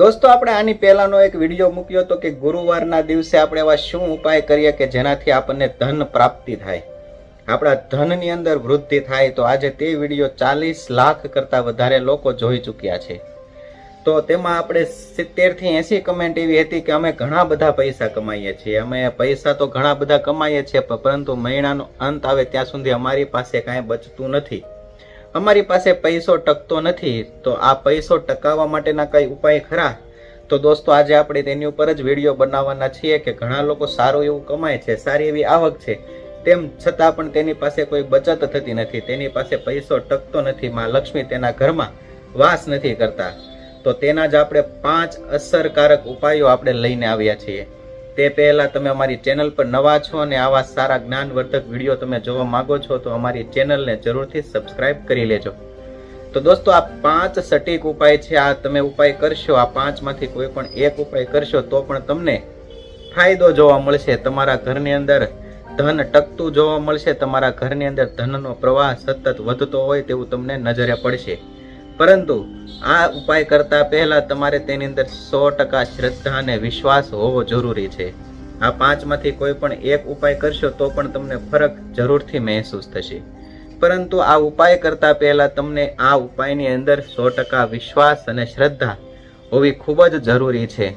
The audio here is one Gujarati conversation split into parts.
દોસ્તો, આપણે આની પહેલાનો એક વીડિયો મૂક્યો હતો કે ગુરુવારના દિવસે આપણે એવા શું ઉપાય કરીએ કે જેનાથી આપણને ધન પ્રાપ્તિ થાય? આપણા ધનની અંદર વૃદ્ધિ થાય તો આજે તે વીડિયો ચાલીસ લાખ કરતાં વધારે લોકો જોઈ ચૂક્યા છે. તો તેમાં આપણે સિત્તેરથી એંસી કમેન્ટ એવી હતી કે અમે ઘણા બધા પૈસા કમાઈએ છીએ. અમે પૈસા તો ઘણા બધા કમાઈએ છીએ પરંતુ મહિનાનો અંત આવે ત્યાં સુધી અમારી પાસે કાંઈ બચતું નથી. અમારી પાસે પૈસો ટકતો નથી, તો આ પૈસો ટકાવવા માટેના કઈ ઉપાય ખરા? તો દોસ્તો, આજે આપણે તેની ઉપર જ વીડિયો બનાવવાના છીએ કે ઘણા લોકો સારું એવું કમાય છે, સારી એવી આવક છે. તેમ છતાં પણ તેની પાસે કોઈ બચત થતી નથી, તેની પાસે પૈસો ટકતો નથી, માં લક્ષ્મી તેના ઘરમાં વાસ નથી કરતા. તો તેના જ આપણે પાંચ અસરકારક ઉપાયો આપણે લઈને આવ્યા છીએ. તે પહેલાં તમે અમારી ચેનલ પર નવા છો અને આવા સારા જ્ઞાનવર્ધક વીડિયો તમે જોવા માંગો છો, તો અમારી ચેનલને જરૂરથી સબસ્ક્રાઇબ કરી લેજો. તો દોસ્તો, આ પાંચ સટીક ઉપાય છે, આ તમે ઉપાય કરશો, આ પાંચમાંથી કોઈ પણ એક ઉપાય કરશો, તો પણ તમને ફાયદો જોવા મળશે. તમારા ઘરની અંદર ધન ટકતું જોવા મળશે, તમારા ઘરની અંદર ધનનો પ્રવાહ સતત વધતો હોય તેવું તમને નજરે પડશે. પરંતુ આ ઉપાય કરતા પહેલા તમારે તેની અંદર સો ટકા શ્રદ્ધા અને વિશ્વાસ હોવો જરૂરી છે. આ પાંચમાંથી કોઈ પણ એક ઉપાય કરશો તો પણ તમને ફરક જરૂરથી મહેસૂસ થશે. પરંતુ આ ઉપાય કરતા પહેલા તમને આ ઉપાયની અંદર સો ટકા વિશ્વાસ અને શ્રદ્ધા હોવી ખૂબ જ જરૂરી છે.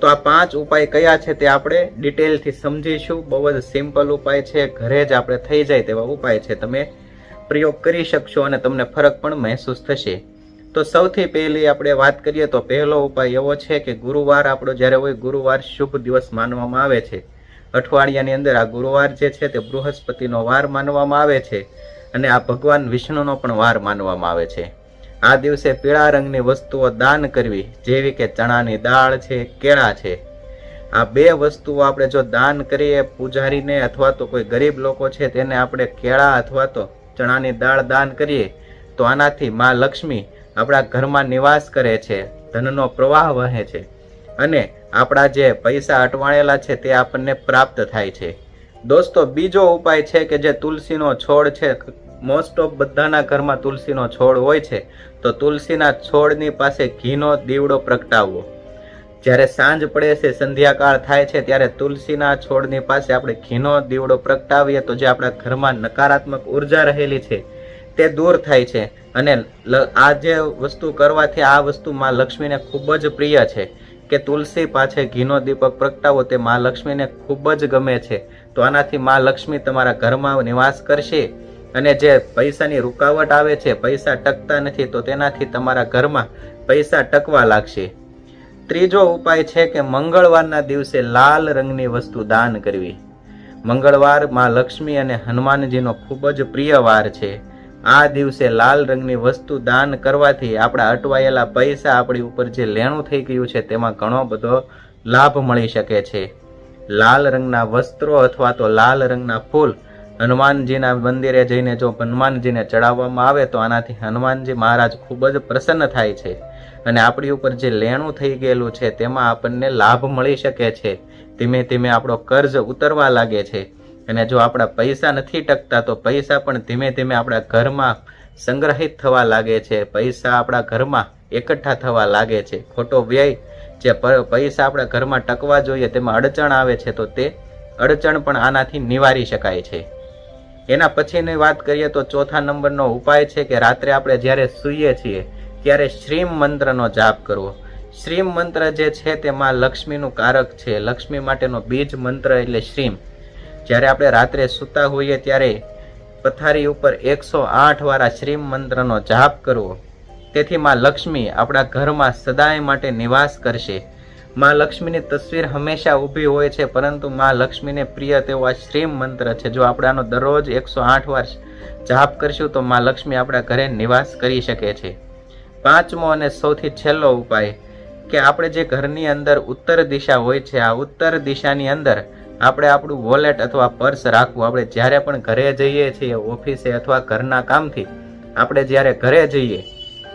તો આ પાંચ ઉપાય કયા છે તે આપણે ડિટેલથી સમજીશું. બહુ જ સિમ્પલ ઉપાય છે. ઘરે જ આપણે થઈ જાય તેવા ઉપાય છે. તમે પ્રયોગ કરી શકશો અને તમને ફરક પણ મહેસૂસ થશે. તો સૌથી પહેલી આપણે વાત કરીએ તો પહેલો ઉપાય એવો છે કે ગુરુવાર આપણો જ્યારે હોય ગુરુવાર શુભ દિવસ માનવામાં આવે છે. અઠવાડિયાની અંદર આ ગુરુવાર જે છે તે બૃહસ્પતિનો વાર માનવામાં આવે છે અને આ ભગવાન વિષ્ણુનો પણ વાર માનવામાં આવે છે. આ દિવસે પીળા રંગની વસ્તુઓ દાન કરવી, જેવી કે ચણાની દાળ છે, કેળા છે. આ બે વસ્તુઓ આપણે જો દાન કરીએ પૂજારીને અથવા તો કોઈ ગરીબ લોકો છે તેને આપણે કેળા અથવા તો ચણાની દાળ દાન કરીએ, તો આનાથી મા લક્ષ્મી આપણા ઘરમાં નિવાસ કરે છે, ધનનો પ્રવાહ વહે છે. અને આપણા જે પૈસા અટવાણેલા છે તે આપણને પ્રાપ્ત થાય છે. દોસ્તો, બીજો ઉપાય છે કે જે તુલસીનો છોડ છે મોસ્ટ ઓફ બધાના ઘરમાં તુલસીનો છોડ હોય છે, તો તુલસીના છોડની પાસે ઘીનો દીવડો પ્રગટાવવો. જ્યારે સાંજ પડે છે, સંધ્યાકાળ થાય છે, ત્યારે તુલસીના છોડની પાસે આપણે ઘીનો દીવડો પ્રગટાવીએ તો જે આપણા ઘરમાં નકારાત્મક ઊર્જા રહેલી છે, તે દૂર થાય છે. અને આ જે વસ્તુ કરવાથી આ વસ્તુ માં લક્ષ્મીને ખૂબ જ પ્રિય છે, કે તુલસી પાસે ઘીનો દીપક પ્રગટાવો તે માં લક્ષ્મીને ખૂબ જ ગમે છે. તો આનાથી માં લક્ષ્મી તમારા ઘરમાં નિવાસ કરશે અને જે પૈસાની રૂકાવટ આવે છે, પૈસા ટકતા નથી, તો તેનાથી તમારા ઘરમાં પૈસા ટકવા લાગશે. ત્રીજો ઉપાય છે કે મંગળવારના દિવસે લાલ રંગની વસ્તુ દાન કરવી. મંગળવારમાં લક્ષ્મી અને હનુમાનજીનો ખૂબ જ પ્રિય વાર છે. આ દિવસે લાલ રંગની વસ્તુ દાન કરવાથી આપણા અટવાયેલા પૈસા આપણી ઉપર જે લેણું થઈ ગયું છે તેમાં ઘણો બધો લાભ મળી શકે છે. લાલ રંગના વસ્ત્રો અથવા તો લાલ રંગના ફૂલ હનુમાનજીના મંદિરે જઈને જો હનુમાનજીને ચડાવવામાં આવે તો આનાથી હનુમાનજી મહારાજ ખૂબ જ પ્રસન્ન થાય છે. અને આપણી ઉપર જે લેણું થઈ ગયેલું છે, તેમાં આપણને લાભ મળી શકે છે. ધીમે ધીમે આપણો કર્જ ઉતરવા લાગે છે. અને જો આપણા પૈસા નથી ટકતા, તો પૈસા પણ ધીમે ધીમે આપણા ઘરમાં સંગ્રહિત થવા લાગે છે. પૈસા આપણા ઘરમાં એકઠા થવા લાગે છે. ખોટો વ્યય જે પૈસા આપણા ઘરમાં ટકવા જોઈએ, તેમાં અડચણ આવે છે, તો તે અડચણ પણ આનાથી નિવારી શકાય છે. એના પછીની વાત કરીએ તો ચોથા નંબરનો ઉપાય છે કે રાત્રે આપણે જ્યારે સૂઈએ છીએ ત્યારે શ્રીમ મંત્રનો જાપ કરવો. શ્રીમ મંત્ર જે છે તે માં લક્ષ્મીનું કારક છે. લક્ષ્મી માટેનો બીજ મંત્ર એટલે શ્રીમ. જ્યારે આપણે રાત્રે સૂતા હોઈએ ત્યારે પથારી ઉપર એકસો આઠ વાળા શ્રીમ મંત્રનો જાપ કરવો. તેથી માં લક્ષ્મી આપણા ઘરમાં સદાય માટે નિવાસ કરશે. માં લક્ષ્મીની તસવીર હંમેશા ઊભી હોય છે, પરંતુ માં લક્ષ્મીને પ્રિય તેવો આ શ્રીમ મંત્ર છે. જો આપણે આનો દરરોજ એકસો આઠ વાર જાપ કરશું, તો માં લક્ષ્મી આપણા ઘરે નિવાસ કરી શકે છે. પાંચમો અને સૌથી છેલ્લો ઉપાય કે આપણે જે ઘરની અંદર ઉત્તર દિશા હોય છે, આ ઉત્તર દિશાની અંદર આપણે આપણું વોલેટ અથવા પર્સ રાખવું. આપણે જ્યારે પણ ઘરે જઈએ છીએ, ઓફિસે અથવા ઘરના કામથી આપણે જ્યારે ઘરે જઈએ,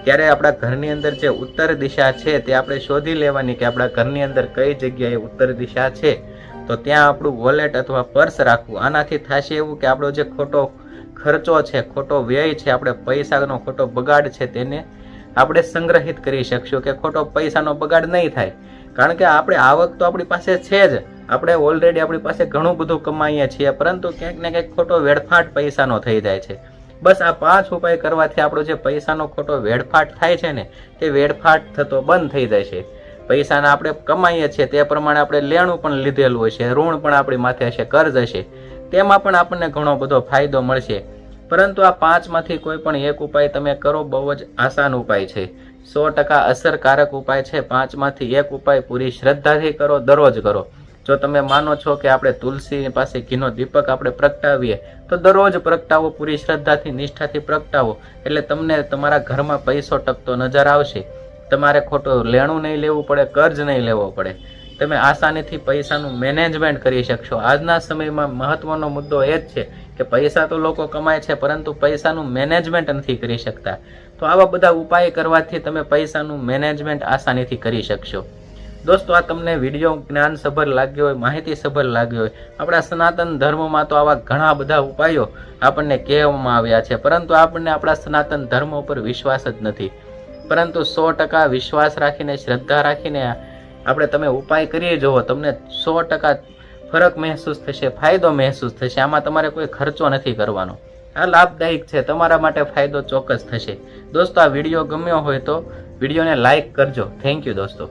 ત્યારે આપણા ઘરની અંદર જે ઉત્તર દિશા છે, તે આપણે શોધી લેવાની કે આપણા ઘરની અંદર કઈ જગ્યાએ ઉત્તર દિશા છે, તો ત્યાં આપણું વોલેટ અથવા પર્સ રાખવું. આનાથી થશે એવું કે આપણો જે ખોટો ખર્ચો છે, ખોટો વ્યય છે, આપણે પૈસાનો ખોટો બગાડ છે, તેને આપણે સંગ્રહિત કરી શકશું કે ખોટો પૈસાનો બગાડ નહીં થાય. કારણ કે આપણે આવક તો આપણી પાસે છે જ. આપણે ઓલરેડી આપણી પાસે ઘણું બધું કમાઈએ છીએ, પરંતુ ક્યાંક ને ક્યાંક ખોટો વેડફાટ પૈસાનો થઈ જાય છે. બસ આ પાંચ ઉપાય કરવાથી આપણો જે પૈસાનો ખોટો વેડફાટ થાય છે ને, તે વેડફાટ થતો બંધ થઈ જાય છે. પૈસાના આપણે કમાઈએ છીએ, તે પ્રમાણે આપણે લેણું પણ લીધેલું હશે ઋણ પણ આપણી માથે હશે, કર્જ હશે. તેમાં પણ આપણને ઘણો બધો ફાયદો મળશે. પરંતુ આ પાંચમાંથી કોઈ પણ એક ઉપાય તમે કરો બહુ જ આસાન ઉપાય છે. સો ટકા અસરકારક ઉપાય છે. પાંચમાંથી એક ઉપાય પૂરી શ્રદ્ધાથી કરો, દરરોજ કરો. જો તમે માનો છો કે આપણે તુલસી પાસે ઘીનો દીપક આપણે પ્રગટાવીએ, તો દરરોજ પ્રગટાવો, પૂરી શ્રદ્ધાથી, નિષ્ઠાથી પ્રગટાવો. એટલે તમને તમારા ઘરમાં પૈસો ટકતો નજર આવશે. તમારે ખોટું લેણું નહીં લેવું પડે, કર્જ નહીં લેવો પડે. તમે આસાનીથી પૈસાનું મેનેજમેન્ટ કરી શકશો. આજના સમયમાં મહત્વનો મુદ્દો એ જ છે કે પૈસા તો લોકો કમાય છે, પરંતુ પૈસાનું મેનેજમેન્ટ નથી કરી શકતા. તો આવા બધા ઉપાય કરવાથી તમે પૈસાનું મેનેજમેન્ટ આસાનીથી કરી શકશો. દોસ્તો, આ તમને વીડિયો જ્ઞાનસભર લાગ્યો હોય, માહિતીસભર લાગ્યો હોય, આપણા સનાતન ધર્મમાં તો આવા ઘણા બધા ઉપાયો આપણને કહેવામાં આવ્યા છે, પરંતુ આપણને આપણા સનાતન ધર્મ ઉપર વિશ્વાસ જ નથી. પરંતુ સો ટકા વિશ્વાસ રાખીને, શ્રદ્ધા રાખીને આપણે તમે ઉપાય કરીએ જુઓ તમને સો ટકા ફરક મહેસૂસ થશે, ફાયદો મહેસૂસ થશે. આમાં તમારે કોઈ ખર્ચો નથી કરવાનો. આ લાભદાયક છે, તમારા માટે ફાયદો ચોક્કસ થશે. દોસ્તો, આ વીડિયો ગમ્યો હોય તો વિડીયોને લાઈક કરજો. થેન્ક યુ દોસ્તો.